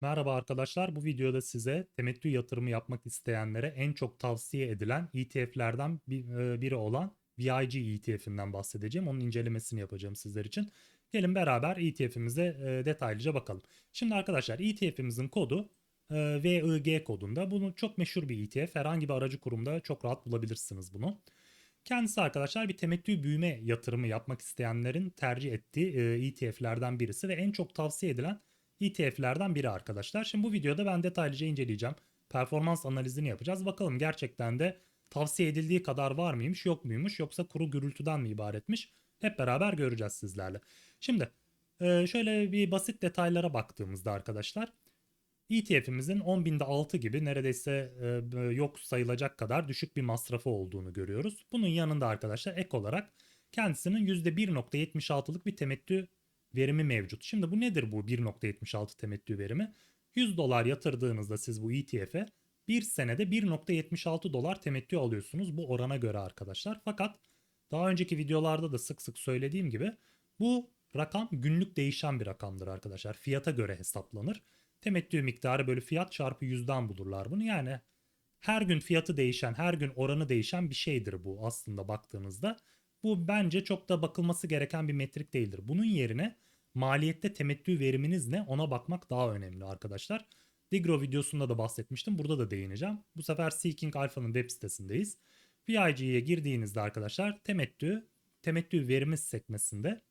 Merhaba arkadaşlar. Bu videoda size temettü yatırımı yapmak isteyenlere en çok tavsiye edilen ETF'lerden e, biri olan VIG ETF'inden bahsedeceğim. Onun incelemesini yapacağım sizler için. Gelin beraber ETF'imize e, detaylıca bakalım. Şimdi arkadaşlar ETF'imizin kodu e, VIG kodunda. Bunu çok meşhur bir ETF. Herhangi bir aracı kurumda çok rahat bulabilirsiniz bunu. Kendisi arkadaşlar bir temettü büyüme yatırımı yapmak isteyenlerin tercih ettiği ETF'lerden birisi ve en çok tavsiye edilen ETF'lerden biri arkadaşlar. Şimdi bu videoda ben detaylıca inceleyeceğim. Performans analizini yapacağız. Bakalım gerçekten de tavsiye edildiği kadar var mıymış yok muymuş yoksa kuru gürültüden mi ibaretmiş? Hep beraber göreceğiz sizlerle. Şimdi e, şöyle bir basit detaylara baktığımızda arkadaşlar ETF'imizin 10.000'de 6 gibi neredeyse e, yok sayılacak kadar düşük bir masrafı olduğunu görüyoruz. Bunun yanında arkadaşlar ek olarak kendisinin %1.76'lık bir temettü verimi mevcut. Şimdi bu nedir bu 1.76 temettü verimi? 100 dolar yatırdığınızda siz bu ETF'e bir senede 1.76 dolar temettü alıyorsunuz bu orana göre arkadaşlar. Fakat daha önceki videolarda da sık sık söylediğim gibi bu rakam günlük değişen bir rakamdır arkadaşlar. Fiyata göre hesaplanır. Temettü miktarı bölü fiyat çarpı yüzden bulurlar bunu. Yani her gün fiyatı değişen, her gün oranı değişen bir şeydir bu aslında baktığınızda. Bu bence çok da bakılması gereken bir metrik değildir. Bunun yerine maliyette temettü veriminiz ne ona bakmak daha önemli arkadaşlar. Digro videosunda da bahsetmiştim. Burada da değineceğim. Bu sefer Seeking Alpha'nın web sitesindeyiz. VIG'ye girdiğinizde arkadaşlar temettü, temettü verimi sekmesinde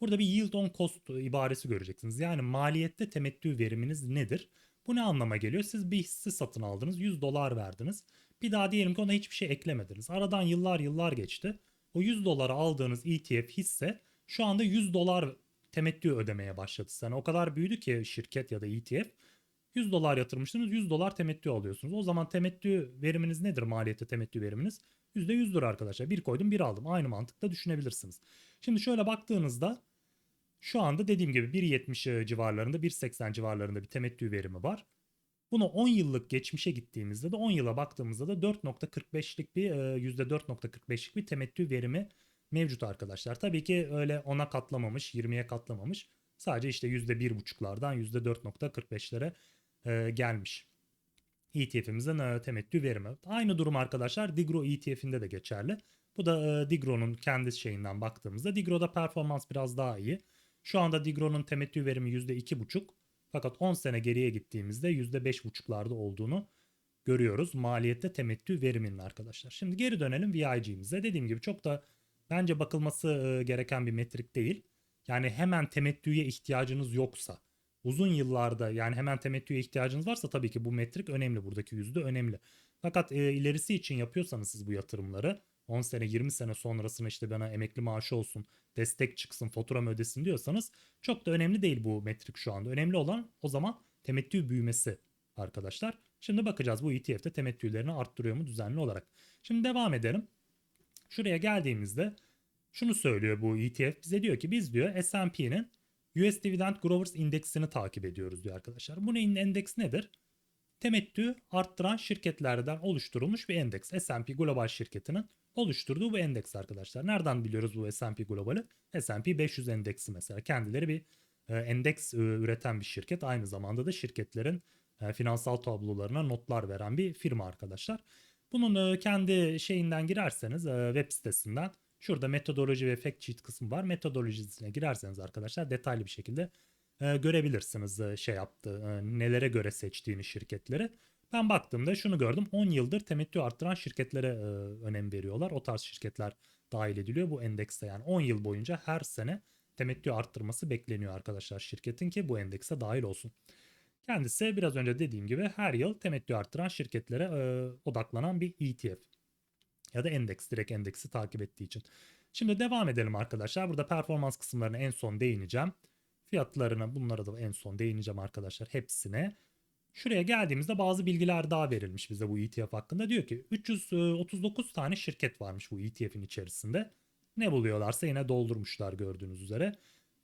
burada bir yield on cost ibaresi göreceksiniz. Yani maliyette temettü veriminiz nedir? Bu ne anlama geliyor? Siz bir hissi satın aldınız, 100 dolar verdiniz. Bir daha diyelim ki ona hiçbir şey eklemediniz. Aradan yıllar yıllar geçti. O 100 dolara aldığınız ETF hisse şu anda 100 dolar temettü ödemeye başladı. Yani o kadar büyüdü ki şirket ya da ETF. 100 dolar yatırmıştınız 100 dolar temettü alıyorsunuz. O zaman temettü veriminiz nedir maliyette temettü veriminiz? %100'dür arkadaşlar. Bir koydum bir aldım. Aynı mantıkla düşünebilirsiniz. Şimdi şöyle baktığınızda şu anda dediğim gibi 1.70 civarlarında 1.80 civarlarında bir temettü verimi var. Bunu 10 yıllık geçmişe gittiğimizde de 10 yıla baktığımızda da 4.45'lik bir %4.45'lik bir temettü verimi mevcut arkadaşlar. Tabii ki öyle 10'a katlamamış, 20'ye katlamamış. Sadece işte %1.5'lardan %4.45'lere e, gelmiş. ETF'imizin e, temettü verimi. Aynı durum arkadaşlar Digro ETF'inde de geçerli. Bu da e, Digro'nun kendi şeyinden baktığımızda Digro'da performans biraz daha iyi. Şu anda Digro'nun temettü verimi %2.5 fakat 10 sene geriye gittiğimizde %5.5'larda olduğunu görüyoruz. Maliyette temettü veriminin arkadaşlar. Şimdi geri dönelim VIG'mize. Dediğim gibi çok da bence bakılması e, gereken bir metrik değil. Yani hemen temettüye ihtiyacınız yoksa uzun yıllarda yani hemen temettüye ihtiyacınız varsa tabii ki bu metrik önemli. Buradaki yüzde önemli. Fakat e, ilerisi için yapıyorsanız siz bu yatırımları 10 sene 20 sene sonrasına işte bana emekli maaşı olsun, destek çıksın, faturamı ödesin diyorsanız çok da önemli değil bu metrik şu anda. Önemli olan o zaman temettü büyümesi arkadaşlar. Şimdi bakacağız bu ETF'de temettülerini arttırıyor mu düzenli olarak. Şimdi devam edelim. Şuraya geldiğimizde şunu söylüyor bu ETF bize diyor ki biz diyor S&P'nin US Dividend Growers Indeksini takip ediyoruz diyor arkadaşlar. Bu neyin endeks nedir? Temettü arttıran şirketlerden oluşturulmuş bir endeks. S&P Global şirketinin oluşturduğu bu endeks arkadaşlar. Nereden biliyoruz bu S&P Global'i? S&P 500 endeksi mesela. Kendileri bir e, endeks e, üreten bir şirket. Aynı zamanda da şirketlerin e, finansal tablolarına notlar veren bir firma arkadaşlar. Bunun kendi şeyinden girerseniz web sitesinden şurada metodoloji ve fact sheet kısmı var. Metodolojisine girerseniz arkadaşlar detaylı bir şekilde e, görebilirsiniz e, şey yaptı e, nelere göre seçtiğini şirketleri. Ben baktığımda şunu gördüm 10 yıldır temettü arttıran şirketlere e, önem veriyorlar. O tarz şirketler dahil ediliyor bu endekste yani 10 yıl boyunca her sene temettü arttırması bekleniyor arkadaşlar şirketin ki bu endekse dahil olsun. Kendisi biraz önce dediğim gibi her yıl temettü arttıran şirketlere odaklanan bir ETF ya da endeks direkt endeksi takip ettiği için. Şimdi devam edelim arkadaşlar. Burada performans kısımlarına en son değineceğim. Fiyatlarına bunlara da en son değineceğim arkadaşlar hepsine. Şuraya geldiğimizde bazı bilgiler daha verilmiş bize bu ETF hakkında. Diyor ki 339 tane şirket varmış bu ETF'in içerisinde. Ne buluyorlarsa yine doldurmuşlar gördüğünüz üzere.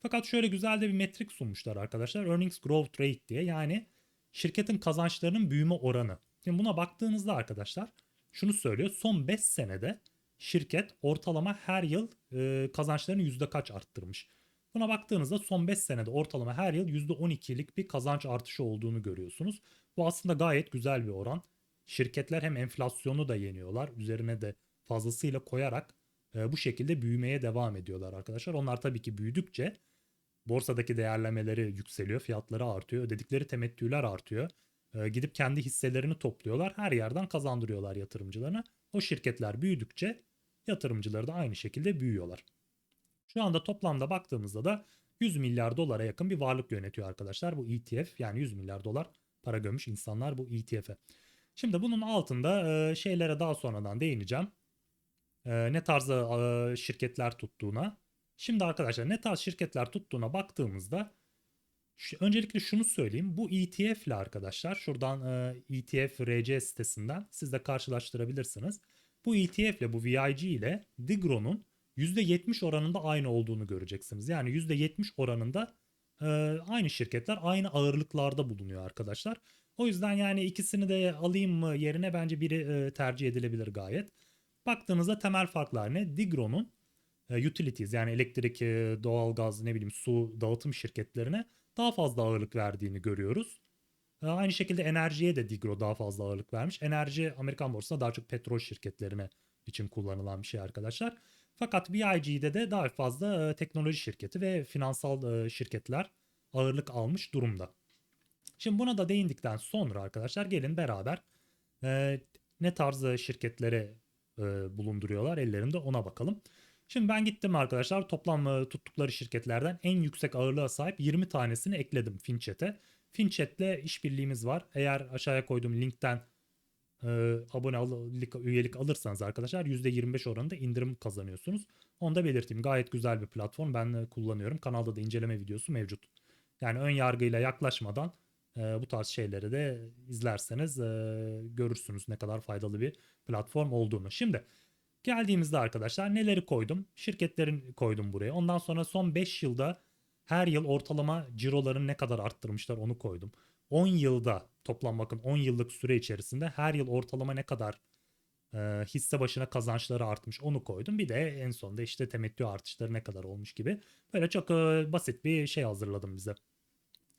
Fakat şöyle güzel de bir metrik sunmuşlar arkadaşlar. Earnings Growth Rate diye yani şirketin kazançlarının büyüme oranı. Şimdi buna baktığınızda arkadaşlar şunu söylüyor. Son 5 senede şirket ortalama her yıl e, kazançlarını yüzde kaç arttırmış. Buna baktığınızda son 5 senede ortalama her yıl %12'lik bir kazanç artışı olduğunu görüyorsunuz. Bu aslında gayet güzel bir oran. Şirketler hem enflasyonu da yeniyorlar. Üzerine de fazlasıyla koyarak e, bu şekilde büyümeye devam ediyorlar arkadaşlar. Onlar tabii ki büyüdükçe borsadaki değerlemeleri yükseliyor, fiyatları artıyor, ödedikleri temettüler artıyor. E, gidip kendi hisselerini topluyorlar. Her yerden kazandırıyorlar yatırımcılarına. O şirketler büyüdükçe yatırımcıları da aynı şekilde büyüyorlar. Şu anda toplamda baktığımızda da 100 milyar dolara yakın bir varlık yönetiyor arkadaşlar. Bu ETF yani 100 milyar dolar para gömmüş insanlar bu ETF'e. Şimdi bunun altında e, şeylere daha sonradan değineceğim. E, ne tarzda e, şirketler tuttuğuna. Şimdi arkadaşlar ne tarz şirketler tuttuğuna baktığımızda öncelikle şunu söyleyeyim. Bu ETF ile arkadaşlar şuradan e, ETF RC sitesinden siz de karşılaştırabilirsiniz. Bu ETF ile bu VIG ile Digro'nun %70 oranında aynı olduğunu göreceksiniz. Yani %70 oranında e, aynı şirketler aynı ağırlıklarda bulunuyor arkadaşlar. O yüzden yani ikisini de alayım mı yerine bence biri e, tercih edilebilir gayet. Baktığınızda temel farklar ne? Digro'nun e, utilities yani elektrik, e, doğalgaz, ne bileyim su dağıtım şirketlerine daha fazla ağırlık verdiğini görüyoruz. E, aynı şekilde enerjiye de Digro daha fazla ağırlık vermiş. Enerji Amerikan borsasında daha çok petrol şirketlerine için kullanılan bir şey arkadaşlar. Fakat BIG'de de daha fazla e, teknoloji şirketi ve finansal e, şirketler ağırlık almış durumda. Şimdi buna da değindikten sonra arkadaşlar gelin beraber e, ne tarzı şirketlere e, bulunduruyorlar ellerinde ona bakalım. Şimdi ben gittim arkadaşlar toplam e, tuttukları şirketlerden en yüksek ağırlığa sahip 20 tanesini ekledim Finchat'e. Finchat'le işbirliğimiz var. Eğer aşağıya koyduğum linkten e, abonelik üyelik alırsanız arkadaşlar %25 oranında indirim kazanıyorsunuz. Onu da belirteyim. Gayet güzel bir platform. Ben e, kullanıyorum. Kanalda da inceleme videosu mevcut. Yani ön yargıyla yaklaşmadan e, bu tarz şeyleri de izlerseniz e, görürsünüz ne kadar faydalı bir platform olduğunu. Şimdi geldiğimizde arkadaşlar neleri koydum? Şirketlerin koydum buraya. Ondan sonra son 5 yılda her yıl ortalama ciroların ne kadar arttırmışlar onu koydum. 10 yılda toplam bakın 10 yıllık süre içerisinde her yıl ortalama ne kadar e, hisse başına kazançları artmış onu koydum. Bir de en sonunda işte temettü artışları ne kadar olmuş gibi. Böyle çok e, basit bir şey hazırladım bize.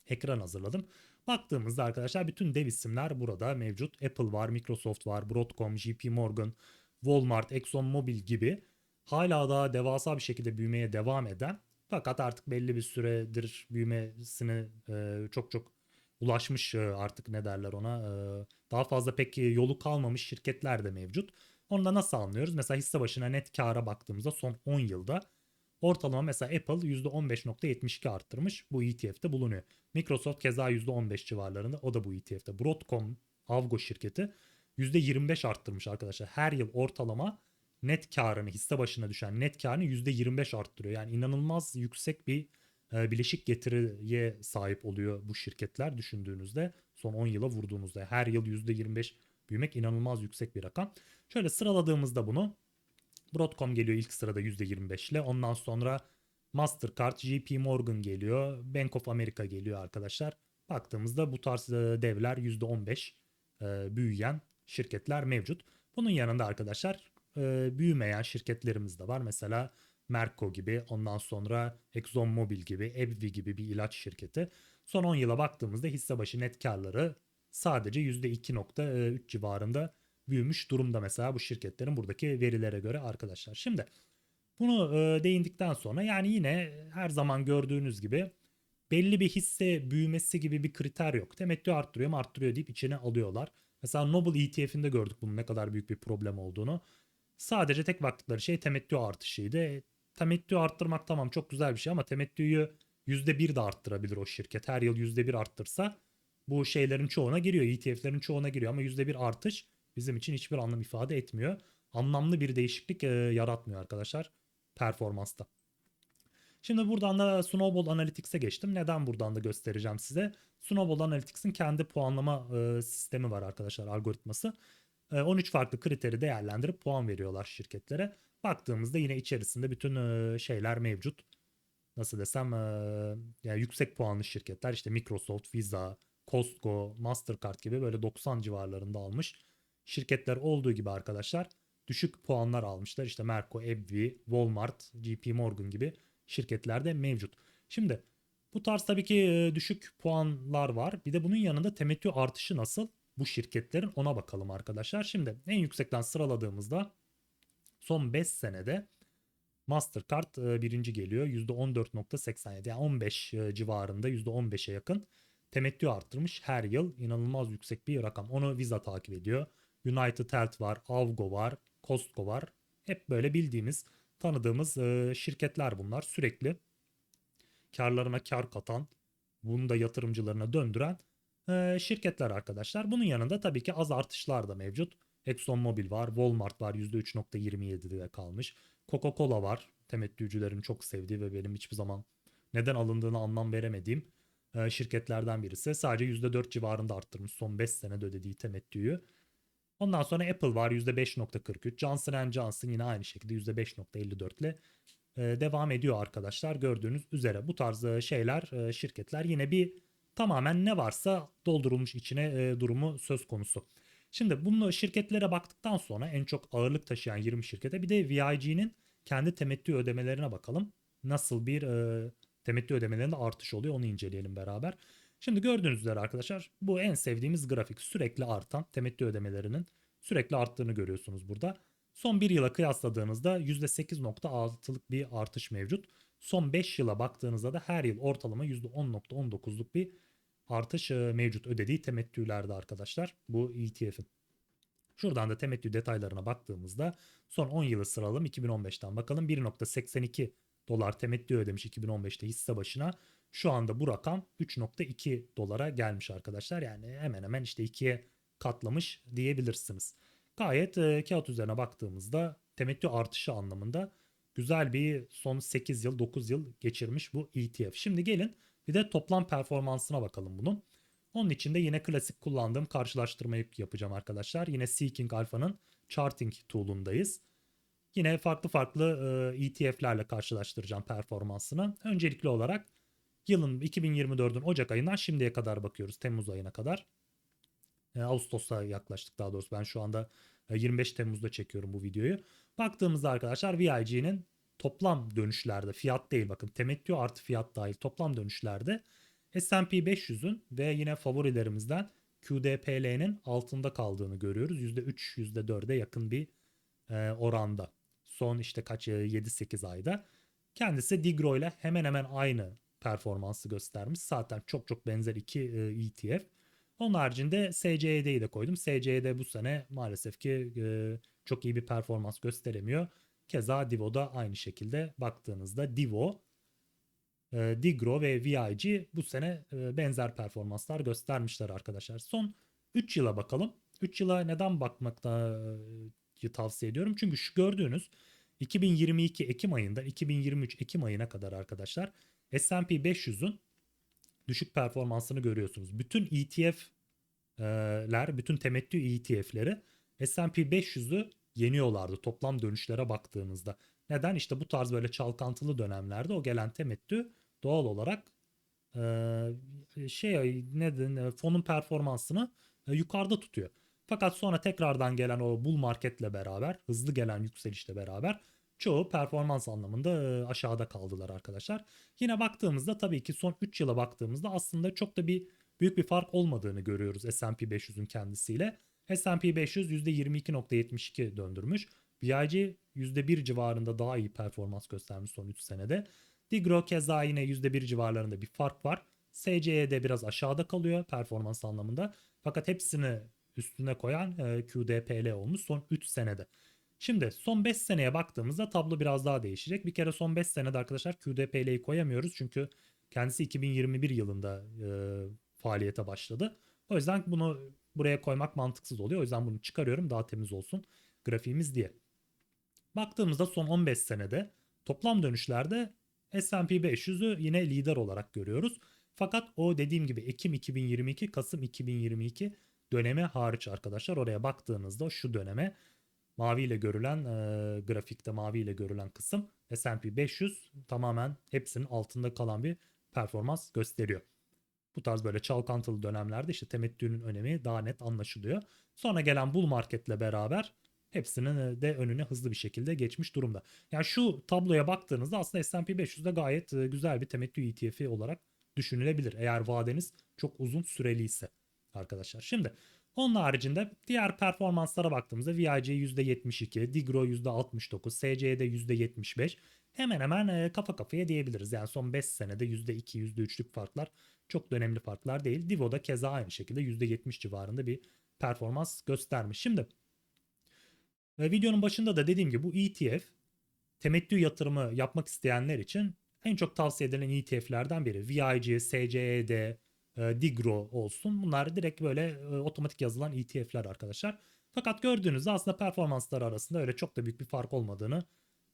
Ekran hazırladım. Baktığımızda arkadaşlar bütün dev isimler burada mevcut. Apple var, Microsoft var, Broadcom, JP Morgan, Walmart, ExxonMobil gibi hala daha devasa bir şekilde büyümeye devam eden fakat artık belli bir süredir büyümesini e, çok çok ulaşmış e, artık ne derler ona e, daha fazla pek yolu kalmamış şirketler de mevcut. Onu da nasıl anlıyoruz? Mesela hisse başına net kâra baktığımızda son 10 yılda ortalama mesela Apple %15.72 arttırmış bu ETF'te bulunuyor. Microsoft keza %15 civarlarında o da bu ETF'te. Broadcom Avgo şirketi %25 arttırmış arkadaşlar. Her yıl ortalama net karını hisse başına düşen net karını %25 arttırıyor. Yani inanılmaz yüksek bir e, bileşik getiriye sahip oluyor bu şirketler düşündüğünüzde son 10 yıla vurduğunuzda her yıl %25 büyümek inanılmaz yüksek bir rakam. Şöyle sıraladığımızda bunu Broadcom geliyor ilk sırada %25 ile ondan sonra Mastercard, JP Morgan geliyor, Bank of America geliyor arkadaşlar. Baktığımızda bu tarz e, devler %15 e, büyüyen şirketler mevcut. Bunun yanında arkadaşlar büyümeyen şirketlerimiz de var. Mesela Merco gibi ondan sonra ExxonMobil gibi AbbVie gibi bir ilaç şirketi. Son 10 yıla baktığımızda hisse başı net karları sadece %2.3 civarında büyümüş durumda mesela bu şirketlerin buradaki verilere göre arkadaşlar. Şimdi bunu e, değindikten sonra yani yine her zaman gördüğünüz gibi belli bir hisse büyümesi gibi bir kriter yok. Temettü arttırıyor mu arttırıyor deyip içine alıyorlar. Mesela Noble ETF'inde gördük bunun ne kadar büyük bir problem olduğunu. Sadece tek baktıkları şey temettü artışıydı temettü arttırmak tamam çok güzel bir şey ama temettüyü %1 de arttırabilir o şirket. Her yıl %1 arttırsa bu şeylerin çoğuna giriyor. ETF'lerin çoğuna giriyor ama %1 artış bizim için hiçbir anlam ifade etmiyor. Anlamlı bir değişiklik e, yaratmıyor arkadaşlar performansta. Şimdi buradan da Snowball Analytics'e geçtim. Neden buradan da göstereceğim size? Snowball Analytics'in kendi puanlama e, sistemi var arkadaşlar algoritması. 13 e, farklı kriteri değerlendirip puan veriyorlar şirketlere. Baktığımızda yine içerisinde bütün şeyler mevcut. Nasıl desem yani yüksek puanlı şirketler işte Microsoft, Visa, Costco, Mastercard gibi böyle 90 civarlarında almış şirketler olduğu gibi arkadaşlar düşük puanlar almışlar. İşte Merco, AbbVie, Walmart, JP Morgan gibi şirketlerde mevcut. Şimdi bu tarz tabii ki e, düşük puanlar var. Bir de bunun yanında temettü artışı nasıl? Bu şirketlerin ona bakalım arkadaşlar. Şimdi en yüksekten sıraladığımızda son 5 senede Mastercard e, birinci geliyor. %14.87 yani 15 e, civarında %15'e yakın temettü arttırmış her yıl. inanılmaz yüksek bir rakam. Onu Visa takip ediyor. United Health var, Avgo var, Costco var. Hep böyle bildiğimiz, tanıdığımız e, şirketler bunlar. Sürekli karlarına kar katan, bunu da yatırımcılarına döndüren e, şirketler arkadaşlar. Bunun yanında tabii ki az artışlar da mevcut. ExxonMobil var, Walmart var %3.27'de kalmış. Coca-Cola var, temettücülerin çok sevdiği ve benim hiçbir zaman neden alındığını anlam veremediğim e, şirketlerden birisi. Sadece %4 civarında arttırmış son 5 senede ödediği temettüyü. Ondan sonra Apple var %5.43. Johnson Johnson yine aynı şekilde %5.54 ile e, devam ediyor arkadaşlar. Gördüğünüz üzere bu tarz e, şeyler, şirketler yine bir tamamen ne varsa doldurulmuş içine e, durumu söz konusu. Şimdi bunu şirketlere baktıktan sonra en çok ağırlık taşıyan 20 şirkete bir de VIG'nin kendi temettü ödemelerine bakalım. Nasıl bir e, temettü ödemelerinde artış oluyor onu inceleyelim beraber. Şimdi gördüğünüz üzere arkadaşlar bu en sevdiğimiz grafik sürekli artan temettü ödemelerinin sürekli arttığını görüyorsunuz burada. Son bir yıla kıyasladığınızda %8.6'lık bir artış mevcut. Son 5 yıla baktığınızda da her yıl ortalama %10.19'luk bir artış e, mevcut ödediği temettülerde arkadaşlar bu ETF'in. Şuradan da temettü detaylarına baktığımızda son 10 yılı sıralım 2015'ten bakalım 1.82 dolar temettü ödemiş 2015'te hisse başına. Şu anda bu rakam 3.2 dolara gelmiş arkadaşlar. Yani hemen hemen işte ikiye katlamış diyebilirsiniz. Gayet e, kağıt üzerine baktığımızda temettü artışı anlamında güzel bir son 8 yıl 9 yıl geçirmiş bu ETF. Şimdi gelin bir de toplam performansına bakalım bunun. Onun için de yine klasik kullandığım karşılaştırmayı yapacağım arkadaşlar. Yine Seeking Alpha'nın charting tool'undayız. Yine farklı farklı e, ETF'lerle karşılaştıracağım performansını. Öncelikli olarak yılın 2024'ün Ocak ayından şimdiye kadar bakıyoruz. Temmuz ayına kadar. E, Ağustos'a yaklaştık daha doğrusu. Ben şu anda e, 25 Temmuz'da çekiyorum bu videoyu. Baktığımızda arkadaşlar VIG'nin toplam dönüşlerde fiyat değil bakın temettü artı fiyat dahil toplam dönüşlerde S&P 500'ün ve yine favorilerimizden QDPL'nin altında kaldığını görüyoruz. %3, %4'e yakın bir e, oranda. Son işte kaç 7-8 ayda. Kendisi Digro ile hemen hemen aynı performansı göstermiş. Zaten çok çok benzer iki e, ETF. Onun haricinde SCED'yi de koydum. SCED bu sene maalesef ki e, çok iyi bir performans gösteremiyor. Keza Divo da aynı şekilde baktığınızda Divo, e, Digro ve VIG bu sene e, benzer performanslar göstermişler arkadaşlar. Son 3 yıla bakalım. 3 yıla neden bakmakta tavsiye ediyorum? Çünkü şu gördüğünüz 2022 Ekim ayından 2023 Ekim ayına kadar arkadaşlar S&P 500'ün düşük performansını görüyorsunuz. Bütün ETF'ler, bütün temettü ETF'leri S&P 500'ü yeniyorlardı toplam dönüşlere baktığımızda. Neden? İşte bu tarz böyle çalkantılı dönemlerde o gelen temettü doğal olarak e, şey neden fonun performansını e, yukarıda tutuyor. Fakat sonra tekrardan gelen o bull marketle beraber, hızlı gelen yükselişle beraber çoğu performans anlamında aşağıda kaldılar arkadaşlar. Yine baktığımızda tabii ki son 3 yıla baktığımızda aslında çok da bir büyük bir fark olmadığını görüyoruz S&P 500'ün kendisiyle. S&P 500 %22.72 döndürmüş. VIG %1 civarında daha iyi performans göstermiş son 3 senede. Digro keza yine %1 civarlarında bir fark var. SCE'de biraz aşağıda kalıyor performans anlamında. Fakat hepsini üstüne koyan e, QDPL olmuş son 3 senede. Şimdi son 5 seneye baktığımızda tablo biraz daha değişecek. Bir kere son 5 senede arkadaşlar QDPL'yi koyamıyoruz. Çünkü kendisi 2021 yılında e, faaliyete başladı. O yüzden bunu buraya koymak mantıksız oluyor. O yüzden bunu çıkarıyorum daha temiz olsun grafiğimiz diye. Baktığımızda son 15 senede toplam dönüşlerde S&P 500'ü yine lider olarak görüyoruz. Fakat o dediğim gibi Ekim 2022, Kasım 2022 dönemi hariç arkadaşlar oraya baktığınızda şu döneme mavi ile görülen e, grafikte mavi ile görülen kısım S&P 500 tamamen hepsinin altında kalan bir performans gösteriyor. Bu tarz böyle çalkantılı dönemlerde işte temettünün önemi daha net anlaşılıyor. Sonra gelen bull marketle beraber hepsinin de önüne hızlı bir şekilde geçmiş durumda. Yani şu tabloya baktığınızda aslında S&P 500'de gayet e, güzel bir temettü ETF'i olarak düşünülebilir. Eğer vadeniz çok uzun süreli ise arkadaşlar. Şimdi onun haricinde diğer performanslara baktığımızda VIG %72, Digro %69, SC'de %75 hemen hemen kafa kafaya diyebiliriz. Yani son 5 senede %2, %3'lük farklar çok da önemli farklar değil. Divo'da keza aynı şekilde %70 civarında bir performans göstermiş. Şimdi videonun başında da dediğim gibi bu ETF temettü yatırımı yapmak isteyenler için en çok tavsiye edilen ETF'lerden biri. VIG, SCED, e, Digro olsun. Bunlar direkt böyle otomatik yazılan ETF'ler arkadaşlar. Fakat gördüğünüzde aslında performansları arasında öyle çok da büyük bir fark olmadığını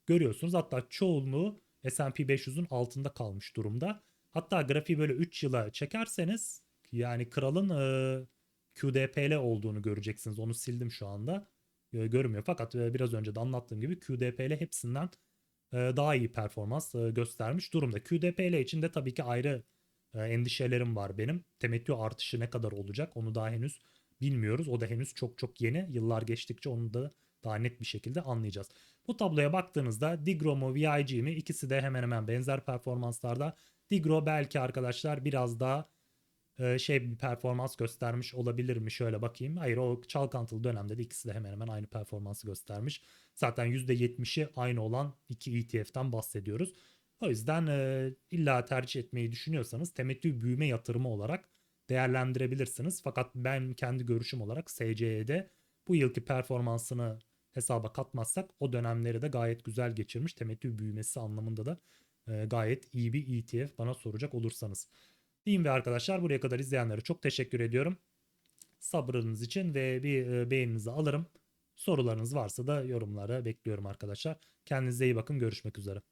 görüyorsunuz. Hatta çoğunluğu S&P 500'ün altında kalmış durumda. Hatta grafiği böyle 3 yıla çekerseniz yani kralın e, QDP'li olduğunu göreceksiniz. Onu sildim şu anda. E, görünmüyor. Fakat e, biraz önce de anlattığım gibi QDP'li hepsinden e, daha iyi performans e, göstermiş durumda. QDP'li için de tabii ki ayrı e, endişelerim var benim. Temettü artışı ne kadar olacak onu daha henüz bilmiyoruz. O da henüz çok çok yeni. Yıllar geçtikçe onu da daha net bir şekilde anlayacağız. Bu tabloya baktığınızda Digro mu VIG mi ikisi de hemen hemen benzer performanslarda. Digro belki arkadaşlar biraz daha e, şey bir performans göstermiş olabilir mi? Şöyle bakayım. Hayır o çalkantılı dönemde de ikisi de hemen hemen aynı performansı göstermiş. Zaten %70'i aynı olan iki ETF'den bahsediyoruz. O yüzden e, illa tercih etmeyi düşünüyorsanız temettü büyüme yatırımı olarak değerlendirebilirsiniz. Fakat ben kendi görüşüm olarak SCE'de bu yılki performansını hesaba katmazsak o dönemleri de gayet güzel geçirmiş. Temettü büyümesi anlamında da e, gayet iyi bir ETF bana soracak olursanız. Diyeyim ve arkadaşlar buraya kadar izleyenlere çok teşekkür ediyorum. Sabrınız için ve bir e, beğeninizi alırım. Sorularınız varsa da yorumlara bekliyorum arkadaşlar. Kendinize iyi bakın. Görüşmek üzere.